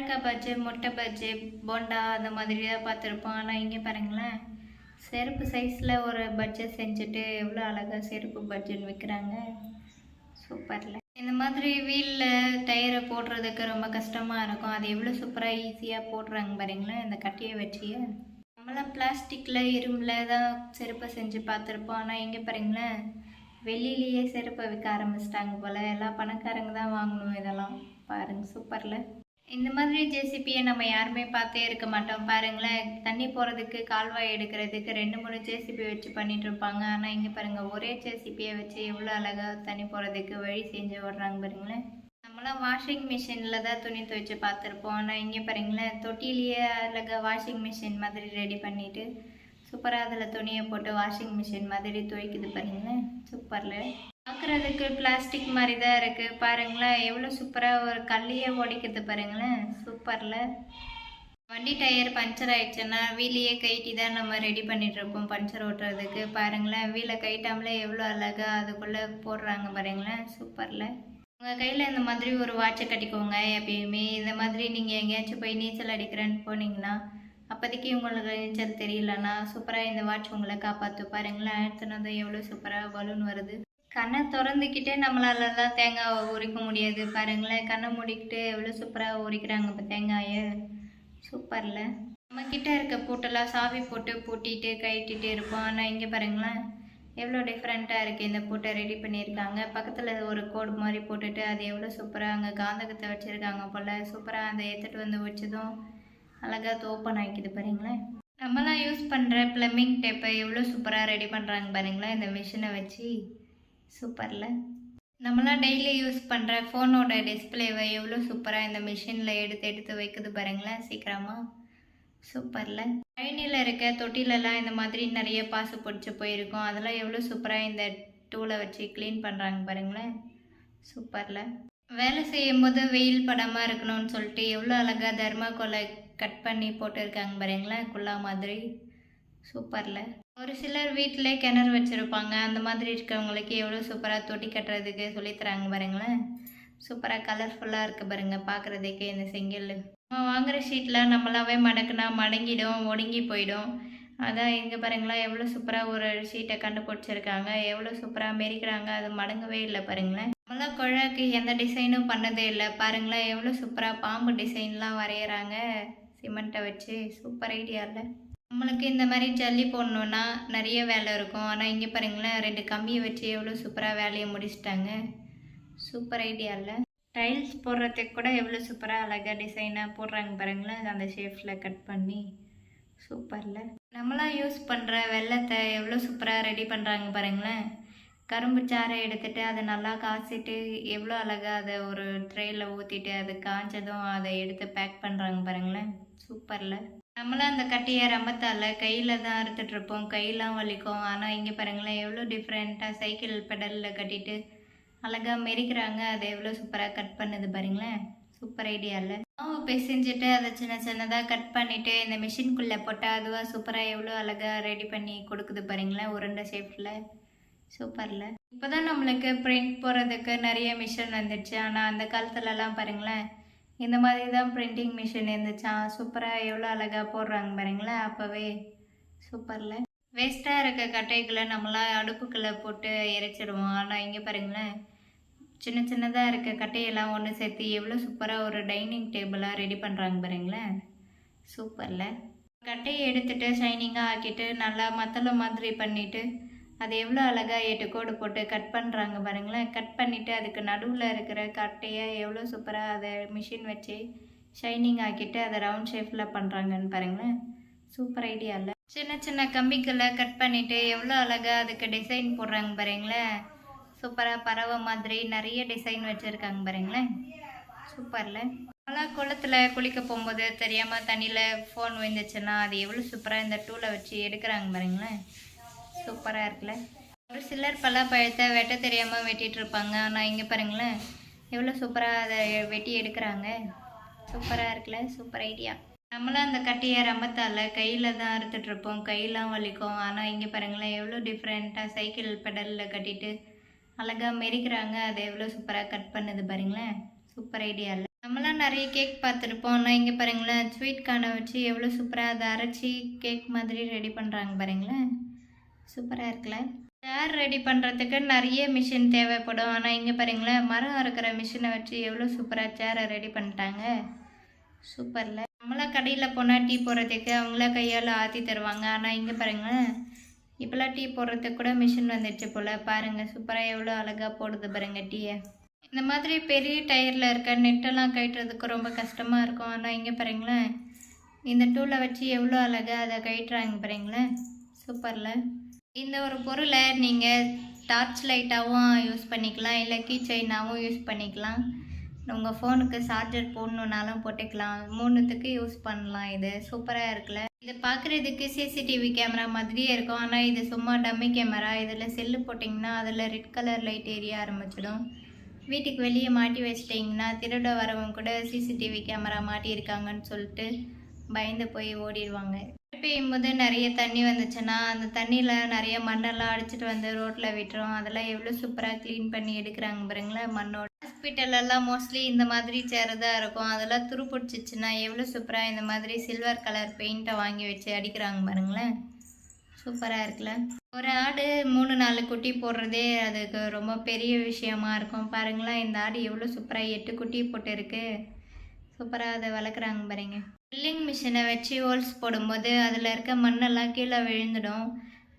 வாழைக்காய் பஜ்ஜி முட்டை பஜ்ஜி போண்டா அந்த மாதிரி தான் பார்த்துருப்போம். ஆனால் இங்கே பாருங்களேன் செருப்பு சைஸில் ஒரு பட்ஜெட் செஞ்சுட்டு எவ்வளோ அழகாக செருப்பு பட்ஜெட் விற்கிறாங்க சூப்பரில் இந்த மாதிரி வீலில் டயரை போடுறதுக்கு ரொம்ப கஷ்டமாக இருக்கும். அது எவ்வளோ சூப்பராக ஈஸியாக போடுறாங்க பாருங்களேன் இந்த கட்டையை வச்சியே நம்மளாம் பிளாஸ்டிக்கில் இரும்பில் தான் செருப்பை செஞ்சு பார்த்துருப்போம். ஆனால் எங்கே பாருங்களேன் வெளியிலேயே செருப்பை விற்க ஆரம்பிச்சிட்டாங்க போல். எல்லாம் பணக்காரங்க தான் வாங்கணும் இதெல்லாம். பாருங்கள் சூப்பரில் இந்த மாதிரி ஜேசிபியை நம்ம யாருமே பார்த்தே இருக்க மாட்டோம். பாருங்களேன் தண்ணி போகிறதுக்கு கால்வாய் எடுக்கிறதுக்கு ரெண்டு மூணு ஜேசிபி வச்சு பண்ணிட்டு இருப்பாங்க. ஆனால் இங்கே பாருங்கள் ஒரே ஜேசிபியை வச்சு எவ்வளோ அழகாக தண்ணி போகிறதுக்கு வழி செஞ்சு விடுறாங்க பாருங்களேன். நம்மளாம் வாஷிங் மிஷினில் தான் துணி துவைச்சு பார்த்துருப்போம். ஆனால் இங்கே பாருங்களேன் தொட்டிலேயே அழகாக வாஷிங் மிஷின் மாதிரி ரெடி பண்ணிவிட்டு சூப்பராக அதில் துணியை போட்டு வாஷிங் மிஷின் மாதிரி துவைக்குது பாருங்களேன். சூப்பரில் பார்க்குறதுக்கு பிளாஸ்டிக் மாதிரி தான் இருக்குது பாருங்களேன் எவ்வளோ சூப்பராக ஒரு கல்லையே உடைக்குது பாருங்களேன். சூப்பரில் வண்டி டயர் பஞ்சர் ஆயிடுச்சுன்னா வீலையே கைட்டி தான் நம்ம ரெடி பண்ணிகிட்ருப்போம் பஞ்சர் ஓட்டுறதுக்கு. பாருங்களேன் வீலை கைட்டாமலே எவ்வளோ அழகாக அதுக்குள்ளே போடுறாங்க பாருங்களேன் சூப்பரில் உங்கள் கையில் இந்த மாதிரி ஒரு வாட்சை கட்டிக்கோங்க எப்பயுமே. இந்த மாதிரி நீங்கள் எங்கேயாச்சும் போய் நீச்சல் அடிக்கிறேன்னு போனீங்கன்னா அப்போதைக்கு உங்களுக்கு நீச்சல் தெரியலன்னா சூப்பராக இந்த வாட்ச் உங்களை காப்பாற்று பாருங்களேன் அடுத்தனது எவ்வளோ சூப்பராக பலூன் வருது. கண்ணை திறந்துக்கிட்டே நம்மளால தான் தேங்காவை உரிக்க முடியாது. பாருங்களேன் கண்ணை மூடிக்கிட்டு எவ்வளோ சூப்பராக உரிக்கிறாங்க இப்போ தேங்காயை. சூப்பரில் நம்மக்கிட்ட இருக்க பூட்டெல்லாம் சாவி போட்டு பூட்டிட்டு கழட்டிட்டு இருப்போம். ஆனால் இங்கே பாருங்களேன் எவ்வளோ டிஃப்ரெண்ட்டாக இருக்குது இந்த பூட்டை ரெடி பண்ணியிருக்காங்க. பக்கத்தில் ஒரு கோடு மாதிரி போட்டுட்டு அது எவ்வளோ சூப்பராக அங்கே காந்தகத்தை வச்சுருக்காங்க போல். சூப்பராக அதை எடுத்துகிட்டு வந்து வச்சதும் அழகாக ஓப்பன் ஆகிக்குது பாருங்களேன். நம்மளாம் யூஸ் பண்ணுற ப்ளம்பிங் டேப்பை எவ்வளோ சூப்பராக ரெடி பண்ணுறாங்க பாருங்களேன் இந்த மிஷினை வச்சு. சூப்பரில். நம்மளாம் டெய்லி யூஸ் பண்ணுற ஃபோனோட டிஸ்பிளேவை எவ்வளோ சூப்பராக இந்த மிஷினில் எடுத்து எடுத்து வைக்குது பாருங்களேன் சீக்கிரமாக சூப்பரில். கழனியில் இருக்க தொட்டிலெல்லாம் இந்த மாதிரி நிறைய பாசு பிடிச்சி போயிருக்கும். அதெல்லாம் எவ்வளோ சூப்பராக இந்த டூலை வச்சு க்ளீன் பண்ணுறாங்க பாருங்களேன். சூப்பரில். வேலை செய்யும்போது வெயில் படாமல் இருக்கணும்னு சொல்லிட்டு எவ்வளோ அழகாக தர்மாக்கோலை கட் பண்ணி போட்டிருக்காங்க பாருங்களேன் குல்லா மாதிரி. சூப்பரில். ஒரு சிலர் வீட்டிலே கிணறு வச்சுருப்பாங்க. அந்த மாதிரி இருக்கிறவங்களுக்கு எவ்வளோ சூப்பராக தொட்டி கட்டுறதுக்கு சொல்லித்தராங்க பாருங்களேன். சூப்பராக கலர்ஃபுல்லாக இருக்குது பாருங்கள் பார்க்குறதுக்கே இந்த செங்கல் நம்ம வாங்குகிற ஷீட்டில் நம்மளாவே மடக்குனா மடங்கிடும் ஒடுங்கி போயிடும். அதான் இங்கே பாருங்களேன் எவ்வளோ சூப்பராக ஒரு ஷீட்டை கண்டுபிடிச்சிருக்காங்க. எவ்வளோ சூப்பராக மெரிக்கிறாங்க. அது மடங்கவே இல்லை பாருங்களேன். நம்மளாம் குழாக்கு எந்த டிசைனும் பண்ணதே இல்லை. பாருங்களேன் எவ்வளோ சூப்பராக பாம்பு டிசைன்லாம் வரைகிறாங்க சிமெண்ட்டை வச்சு. சூப்பர் ஐடியா இல்லை. நம்மளுக்கு இந்த மாதிரி ஜல்லி போடணுன்னா நிறைய வேலை இருக்கும். ஆனால் இங்கே பாருங்களேன் ரெண்டு கம்பியை வச்சு எவ்வளோ சூப்பராக வேலையை முடிச்சிட்டாங்க. சூப்பர் ஐடியா இல்லை டைல்ஸ் போடுறதுக்கு கூட எவ்வளோ சூப்பராக அழகாக டிசைனாக போடுறாங்க பாருங்களேன். அந்த ஷேஃபில் கட் பண்ணி. சூப்பரில் நம்மளாம் யூஸ் பண்ணுற வெள்ளத்தை எவ்வளோ சூப்பராக ரெடி பண்ணுறாங்க பாருங்களேன். கரும்பு சாறை எடுத்துட்டு அதை நல்லா காய்ச்சிட்டு எவ்வளோ அழகாக அதை ஒரு ட்ரெயில் ஊற்றிட்டு அது காஞ்சதும் அதை எடுத்து பேக் பண்ணுறாங்க பாருங்களேன். சூப்பரில் நம்மளாம் அந்த கட்டையை ரம்பத்தால் கையில் தான் அறுத்துட்டு இருப்போம். கையெல்லாம் வலிக்கும். ஆனால் இங்கே பாருங்களேன் எவ்வளோ டிஃப்ரெண்ட்டாக சைக்கிள் பெடலில் கட்டிட்டு அழகாக மெரிக்கிறாங்க அதை எவ்வளோ சூப்பராக கட் பண்ணுது பாருங்களேன். சூப்பர் ஐடியாவில் இல்லை மாவு பிசைஞ்சிட்டு அதை சின்ன சின்னதாக கட் பண்ணிவிட்டு இந்த மிஷின்குள்ளே போட்டால் அதுவாக சூப்பராக எவ்வளோ அழகாக ரெடி பண்ணி கொடுக்குது பாருங்களேன் உருண்டை ஷேப்பில் சூப்பரில் இப்போ தான் நம்மளுக்கு பிரிண்ட் போடுறதுக்கு நிறைய மிஷின் வந்துடுச்சு. ஆனால் அந்த காலத்துலலாம் பாருங்களேன் இந்த மாதிரி தான் பிரிண்டிங் மிஷின் இருந்துச்சா சூப்பராக எவ்வளோ அழகாக போடுறாங்க பாருங்களேன் அப்போவே சூப்பரில் வேஸ்ட்டாக இருக்க கட்டைகளை நம்மளாம் அடுப்புக்குள்ளே போட்டு எரிச்சிடுவோம். ஆனால் இங்கே பாருங்களேன் சின்ன சின்னதாக இருக்க கட்டையெல்லாம் ஒன்று சேர்த்து எவ்வளோ சூப்பராக ஒரு டைனிங் டேபிளாக ரெடி பண்ணுறாங்க பாருங்களேன். சூப்பரில் கட்டையை எடுத்துகிட்டு ஷைனிங்காக ஆக்கிட்டு நல்லா மத்தள மாதிரி பண்ணிவிட்டு அது எவ்வளோ அழகாக எட்டு கோடு போட்டு கட் பண்ணுறாங்க பாருங்களேன். கட் பண்ணிவிட்டு அதுக்கு நடுவில் இருக்கிற கட்டையை எவ்வளோ சூப்பராக அதை மிஷின் வச்சு ஷைனிங் ஆக்கிட்டு அதை ரவுண்ட் ஷேப்பில் பண்ணுறாங்கன்னு பாருங்களேன். சூப்பர் ஐடியா இல்லை சின்ன சின்ன கம்பிக்களை கட் பண்ணிவிட்டு எவ்வளோ அழகாக அதுக்கு டிசைன் போடுறாங்க பாருங்களேன். சூப்பராக பறவை மாதிரி நிறைய டிசைன் வச்சுருக்காங்க பாருங்களேன். சூப்பரில் நல்லா குளத்தில் குளிக்க போகும்போது தெரியாமல் தண்ணியில் ஃபோன் விழுந்துச்சுன்னா அது எவ்வளோ சூப்பராக இந்த டூலை வச்சு எடுக்கிறாங்க பாருங்களேன். சூப்பராக இருக்குல்ல. ஒரு சிலர் பலாப்பழத்தை வெட்ட தெரியாமல் வெட்டிகிட்டு இருப்பாங்க. ஆனால் இங்கே பாருங்களேன். எவ்வளோ சூப்பராக அதை வெட்டி எடுக்கிறாங்க. சூப்பராக இருக்குல்ல. Super idea. நம்மளும் அந்த கட்டையை ரம்பத்தால் கையில் தான் அறுத்துட்டு இருப்போம். கையெல்லாம் வலிக்கும். ஆனால் இங்கே பாருங்களேன். எவ்வளோ டிஃப்ரெண்ட்டாக சைக்கிள் பெடலில் கட்டிட்டு அழகாக மெரிக்கிறாங்க. அதை எவ்வளோ சூப்பராக கட் பண்ணுது பாருங்களேன். சூப்பர் ஐடியா இல்லை. நம்மளாம் நிறைய கேக் பார்த்துருப்போம். ஆனால் இங்கே பாருங்களேன். ஸ்வீட் கார்னை வச்சு எவ்வளோ சூப்பராக அதை அரைச்சி கேக் மாதிரி ரெடி பண்ணுறாங்க பாருங்களேன். சூப்பராக இருக்குல்ல. சேர் ரெடி பண்ணுறதுக்கு நிறைய மிஷின் தேவைப்படும். ஆனால் இங்கே பாருங்களேன் மரம் அறுக்கிற மிஷினை வச்சு எவ்வளோ சூப்பராக சேரை ரெடி பண்ணிட்டாங்க. சூப்பரில். நம்மளாம் கடையில் போனால் டீ போடுறதுக்கு அவங்கள கையால் ஆற்றி தருவாங்க. ஆனால் இங்கே பாருங்களேன் இப்போலாம் டீ போடுறதுக்கு கூட மிஷின் வந்துடுச்சு போல். பாருங்கள் சூப்பராக எவ்வளோ அழகாக போடுது பாருங்கள் டீயை இந்த மாதிரி பெரிய டயரில் இருக்க நெட்டெல்லாம் கட்டுறதுக்கு ரொம்ப கஷ்டமாக இருக்கும். ஆனால் இங்கே பாருங்களேன் இந்த டூலை வச்சு எவ்வளோ அழகாக அதை கட்டுறாங்க பாருங்களேன். சூப்பரில். இந்த ஒரு பொருளை நீங்கள் டார்ச் லைட்டாகவும் யூஸ் பண்ணிக்கலாம் இல்லை கீ செயினாகவும் யூஸ் பண்ணிக்கலாம். உங்கள் ஃபோனுக்கு சார்ஜர் போடணுன்னாலும் போட்டுக்கலாம். மூணுத்துக்கு யூஸ் பண்ணலாம் இது. சூப்பராக இருக்குல்ல? இது பார்க்குறதுக்கு சிசிடிவி கேமரா மாதிரியே இருக்கும். ஆனால் இது சும்மா டம்மி கேமரா இதில் செல்லு போட்டிங்கன்னா அதில் ரெட் கலர் லைட் எரிய ஆரம்பிச்சிடும். வீட்டுக்கு வெளியே மாட்டி வச்சிட்டிங்கன்னா திருட வரவங்க கூட சிசிடிவி கேமரா மாட்டியிருக்காங்கன்னு சொல்லிட்டு பயந்து போய் ஓடிடுவாங்க. மழை பெய்யும் போது நிறைய தண்ணி வந்துச்சுன்னா அந்த தண்ணியில் நிறைய மண்ணெல்லாம் அடிச்சிட்டு வந்து ரோட்டில் விட்டுரும். அதெல்லாம் எவ்வளோ சூப்பராக க்ளீன் பண்ணி எடுக்கிறாங்க பாருங்களேன் மண்ணோட. ஹாஸ்பிட்டலெல்லாம் மோஸ்ட்லி இந்த மாதிரி சேர் தான் இருக்கும். அதெல்லாம் துரு பிடிச்சிச்சின்னா எவ்வளோ சூப்பராக இந்த மாதிரி சில்வர் கலர் பெயிண்ட்டை வாங்கி வச்சு அடிக்கிறாங்க பாருங்களேன். சூப்பராக இருக்குல்ல. ஒரு ஆடு மூணு நாலு குட்டி போடுறதே அதுக்கு ரொம்ப பெரிய விஷயமா இருக்கும். பாருங்களேன் இந்த ஆடு எவ்வளோ சூப்பராக எட்டு குட்டி போட்டு இருக்கு. சூப்பராக அதை வளர்க்குறாங்க பாருங்க. ட்ரில்லிங் மிஷினை வச்சு ஹோல்ஸ் போடும்போது அதில் இருக்க மண்ணெல்லாம் கீழே விழுந்துடும்.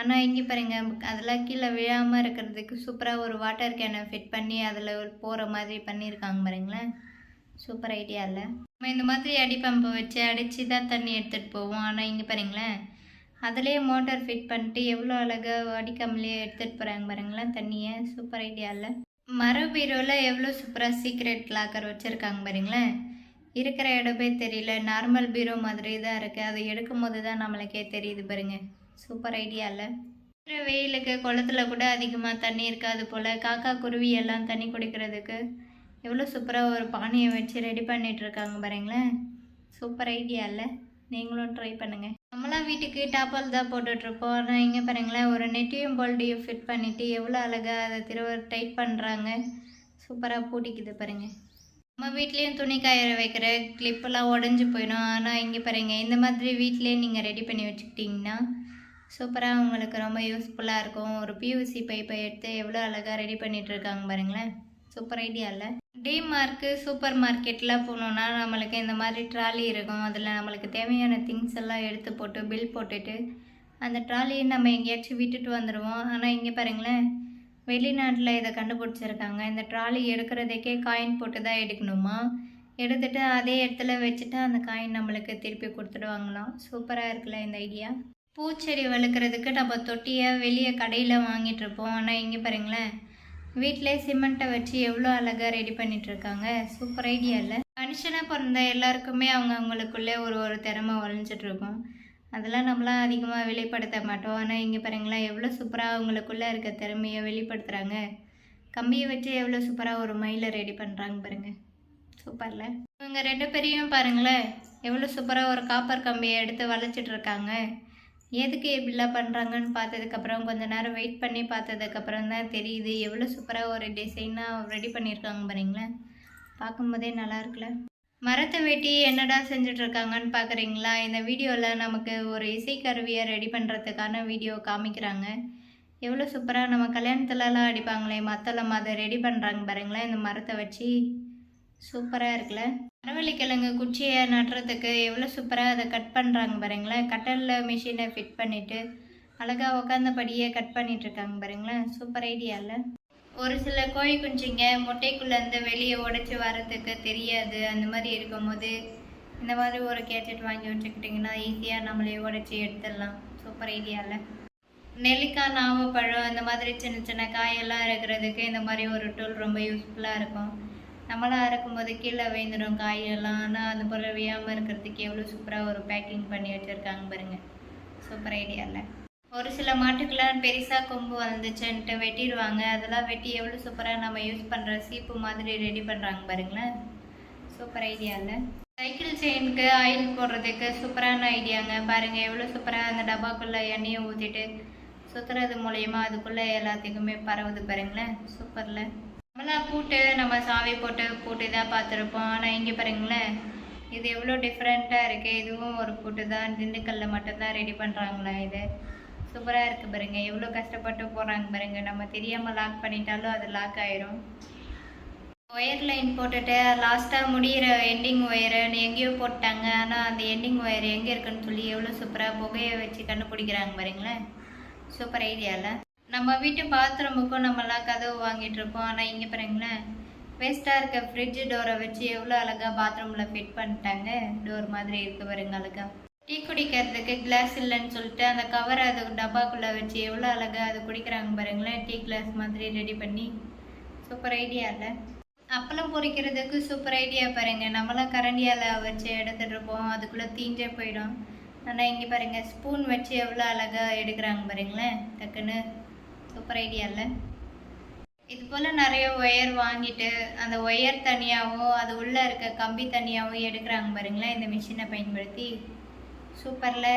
ஆனால் இங்கே பாருங்க அதெல்லாம் கீழே விழாமல் இருக்கிறதுக்கு சூப்பராக ஒரு வாட்டர் கேனை ஃபிட் பண்ணி அதில் போகிற மாதிரி பண்ணியிருக்காங்க பாருங்களேன். சூப்பர் ஐடியா இல்லை நம்ம இந்த மாதிரி அடி பம்பை வச்சு அடித்து தான் தண்ணி எடுத்துகிட்டு போவோம். ஆனால் இங்கே பாருங்களேன் அதுலேயே மோட்டார் ஃபிட் பண்ணிட்டு எவ்வளோ அழகாக அடிக்காமலே எடுத்துகிட்டு போகிறாங்க பாருங்களேன் தண்ணியை. சூப்பர் ஐடியா இல்லை மர பீரோவில் எவ்வளோ சூப்பராக சீக்ரெட் லாக்கர் வச்சுருக்காங்க பாருங்களேன். இருக்கிற இடமே தெரியல. நார்மல் பீரோ மாதிரி தான் இருக்குது அதை எடுக்கும் போது தான் நம்மளுக்கே தெரியுது பாருங்க. சூப்பர் ஐடியா இல்லை வெயிலுக்கு குளத்துல கூட அதிகமாக தண்ணி இருக்காது போல். காக்கா குருவி எல்லாம் தண்ணி குடிக்கிறதுக்கு எவ்வளோ சூப்பராக ஒரு பானியை வச்சு ரெடி பண்ணிகிட்ருக்காங்க பாருங்களேன். சூப்பர் ஐடியா இல்லை நீங்களும் ட்ரை பண்ணுங்கள் நம்மளாம் வீட்டுக்கு டாப்பால் தான் போட்டுட்ருப்போம் ஆனால் இங்கே பாருங்களேன் ஒரு நெட்டியும் போல்டியும் ஃபிட் பண்ணிவிட்டு எவ்வளோ அழகாக அதை திரும்ப டைட் பண்ணுறாங்க சூப்பராக பூட்டிக்குது பாருங்கள் நம்ம வீட்லேயும் துணி காய வைக்கிற கிளிப்பெல்லாம் உடஞ்சி போயிடும். ஆனால் இங்கே பாருங்க இந்த மாதிரி வீட்டிலேயே நீங்கள் ரெடி பண்ணி வச்சுக்கிட்டிங்கன்னா சூப்பராக உங்களுக்கு ரொம்ப யூஸ்ஃபுல்லாக இருக்கும். ஒரு பியூசி பைப்பை எடுத்து எவ்வளோ அழகாக ரெடி பண்ணிகிட்ருக்காங்க பாருங்களேன். சூப்பர் ஐடியா இல்லை டிமார்க்கு சூப்பர் மார்க்கெட்டில் போனோன்னா நம்மளுக்கு இந்த மாதிரி ட்ராலி இருக்கும். அதில் நம்மளுக்கு தேவையான திங்ஸ் எல்லாம் எடுத்து போட்டு பில் போட்டுட்டு அந்த ட்ராலியை நம்ம எங்கேயாச்சும் விட்டுட்டு வந்துடுவோம் ஆனால் இங்கே பாருங்களேன் வெளிநாட்டில் இதை கண்டுபிடிச்சிருக்காங்க. இந்த ட்ராலி எடுக்கிறதுக்கே காயின் போட்டு தான் எடுக்கணுமா? எடுத்துட்டு அதே இடத்துல வச்சுட்டு அந்த காயின் நம்மளுக்கு திருப்பி கொடுத்துடுவாங்களாம் சூப்பராக இருக்குல்ல இந்த ஐடியா பூச்செடி வளர்க்குறதுக்கு நம்ம தொட்டியை வெளியே கடையில் வாங்கிட்டு இருப்போம். ஆனால் இங்கே பாருங்களேன். வீட்டிலே சிமெண்ட்டை வச்சு எவ்வளோ அழகாக ரெடி பண்ணிட்டு இருக்காங்க. சூப்பர் ஐடியா இல்லை. மனுஷனாக பிறந்த எல்லாருக்குமே அவங்க அவங்களுக்குள்ளே ஒரு ஒரு திறமை வளைஞ்சிட்ருக்கோம் இருக்கும். அதெல்லாம் நம்மளாம் அதிகமாக வெளிப்படுத்த மாட்டோம். ஆனால் இங்கே பாருங்களேன் எவ்வளோ சூப்பராக அவங்களுக்குள்ளே இருக்க திறமையை வெளிப்படுத்துகிறாங்க கம்பியை வச்சு எவ்வளோ சூப்பராக ஒரு மயிலை ரெடி பண்ணுறாங்க பாருங்கள் சூப்பரில் இவங்க ரெண்டு பேரையும் பாருங்களேன் எவ்வளோ சூப்பராக ஒரு காப்பர் கம்பியை எடுத்து வளைச்சிட்டு இருக்காங்க. எதுக்கு இப்படிலாம் பண்ணுறாங்கன்னு பார்த்ததுக்கப்புறம் கொஞ்ச நேரம் வெயிட் பண்ணி பார்த்ததுக்கப்புறம் தான் தெரியுது. எவ்வளோ சூப்பராக ஒரு டிசைனாக ரெடி பண்ணியிருக்காங்க பாருங்களேன். பார்க்கும்போதே நல்லா இருக்குல்ல. மரத்தை வெட்டி என்னடா செஞ்சிட்ருக்காங்கன்னு பார்க்குறீங்களா? இந்த வீடியோவில் நமக்கு ஒரு இசைக்கருவியை ரெடி பண்ணுறதுக்கான வீடியோ காமிக்கிறாங்க. எவ்வளோ சூப்பராக நம்ம கல்யாணத்துலலாம் அடிப்பாங்களே மத்தளம் அதை ரெடி பண்ணுறாங்க பாருங்களேன் இந்த மரத்தை வச்சு. சூப்பராக இருக்குல்ல? மரவள்ளிக்கிழங்கு குச்சியை நட்டுறதுக்கு எவ்வளோ சூப்பராக அதை கட் பண்ணுறாங்க பாருங்களேன். கட்டலில் மிஷினை ஃபிட் பண்ணிவிட்டு அழகாக உட்காந்தபடியே கட் பண்ணிகிட்ருக்காங்க இருக்காங்க பாருங்களேன். சூப்பர் ஐடியா இல்லை ஒரு சில கோழி குஞ்சுங்க முட்டைக்குள்ளேருந்து வெளியே உடைச்சி வர்றதுக்கு தெரியாது. அந்த மாதிரி இருக்கும்போது இந்த மாதிரி ஒரு கேட்ஜெட் வாங்கி வச்சுக்கிட்டிங்கன்னா ஈஸியாக நம்மளே உடைச்சி எடுத்துடலாம். சூப்பர் ஐடியாவில் நெல்லிக்காய் நாவப்பழம் இந்த மாதிரி சின்ன சின்ன காயெல்லாம் இருக்கிறதுக்கு இந்த மாதிரி ஒரு டூல் ரொம்ப யூஸ்ஃபுல்லாக இருக்கும். நம்மளாம் அறுக்கும்போது கீழே விழுந்துடும் காயெல்லாம். ஆனால் அந்த பொருள் விழாமல் இருக்கிறதுக்கு எவ்வளோ சூப்பராக ஒரு பேக்கிங் பண்ணி வச்சுருக்காங்க பாருங்கள் சூப்பர் ஐடியாவில் ஒரு சில மாட்டுக்கெல்லாம் பெருசாக கொம்பு வந்துச்சுன்ட்டு வெட்டிடுவாங்க. அதெல்லாம் வெட்டி எவ்வளோ சூப்பராக நம்ம யூஸ் பண்ணுற சீப்பு மாதிரி ரெடி பண்ணுறாங்க பாருங்களேன். சூப்பர் ஐடியாவில் சைக்கிள் செயினுக்கு ஆயில் போடுறதுக்கு சூப்பரான ஐடியாங்க. பாருங்கள் எவ்வளோ சூப்பராக அந்த டப்பாக்குள்ளே எண்ணெயை ஊற்றிட்டு சுற்றுறது மூலயமா அதுக்குள்ளே எல்லாத்துக்குமே பரவுது பாருங்களேன். சூப்பரில். நம்மளாம் பூட்டு நம்ம சாவி போட்டு பூட்டு தான் பார்த்துருப்போம். ஆனால் இங்கே பாருங்களேன் இது எவ்வளோ டிஃப்ரெண்ட்டாக இருக்குது இதுவும் ஒரு பூட்டு தான் திண்டுக்கல்லில் மட்டும்தான் ரெடி பண்ணுறாங்களா இது. சூப்பராக இருக்குது பாருங்க. எவ்வளோ கஷ்டப்பட்டு போகிறாங்க பாருங்க. நம்ம தெரியாமல் லாக் பண்ணிட்டாலும் அது லாக் ஆயிரும். ஒயர் லைன் போட்டுட்டு லாஸ்ட்டாக முடிகிற எண்டிங் ஒயருன்னு எங்கேயோ போட்டாங்க. ஆனால் அந்த எண்டிங் ஒயர் எங்கே இருக்குன்னு சொல்லி எவ்வளோ சூப்பராக புகையை வச்சு கண்டுபிடிக்கிறாங்க பாருங்களேன். சூப்பர் ஐடியாவில் நம்ம வீட்டு பாத்ரூமுக்கும் நம்மளாம் கதவு வாங்கிட்டு ஆனால் இங்கே பாருங்களேன். வேஸ்ட்டாக இருக்க ஃப்ரிட்ஜ் டோரை வச்சு எவ்வளோ அழகாக பாத்ரூமில் ஃபிட் பண்ணிட்டாங்க. டோர் மாதிரி இருக்கு பாருங்க அழகாக டீ குடிக்கிறதுக்கு கிளாஸ் இல்லைன்னு சொல்லிட்டு அந்த கவர் அது டப்பாக்குள்ளே வச்சு எவ்வளோ அழகாக அது குடிக்கிறாங்க பாருங்களேன். டீ கிளாஸ் மாதிரி ரெடி பண்ணி. சூப்பர் ஐடியா இல்லை. அப்பளம் பொரிக்கிறதுக்கு சூப்பர் ஐடியா பாருங்கள் நம்மளாம் கரண்டியால் வச்சு எடுத்துகிட்டு இருப்போம் அதுக்குள்ளே தீஞ்சே போயிடும். ஆனால் இங்கே பாருங்கள் ஸ்பூன் வச்சு எவ்வளோ அழகாக எடுக்கிறாங்க பாருங்களேன். டக்குன்னு சூப்பர் ஐடியா இல்லை. இது போல் நிறைய ஒயர் வாங்கிட்டு அந்த ஒயர் தனியாகவும் அது உள்ளே இருக்க கம்பி தனியாகவும் எடுக்கிறாங்க பாருங்களேன். இந்த மிஷினை பயன்படுத்தி. சூப்பரில்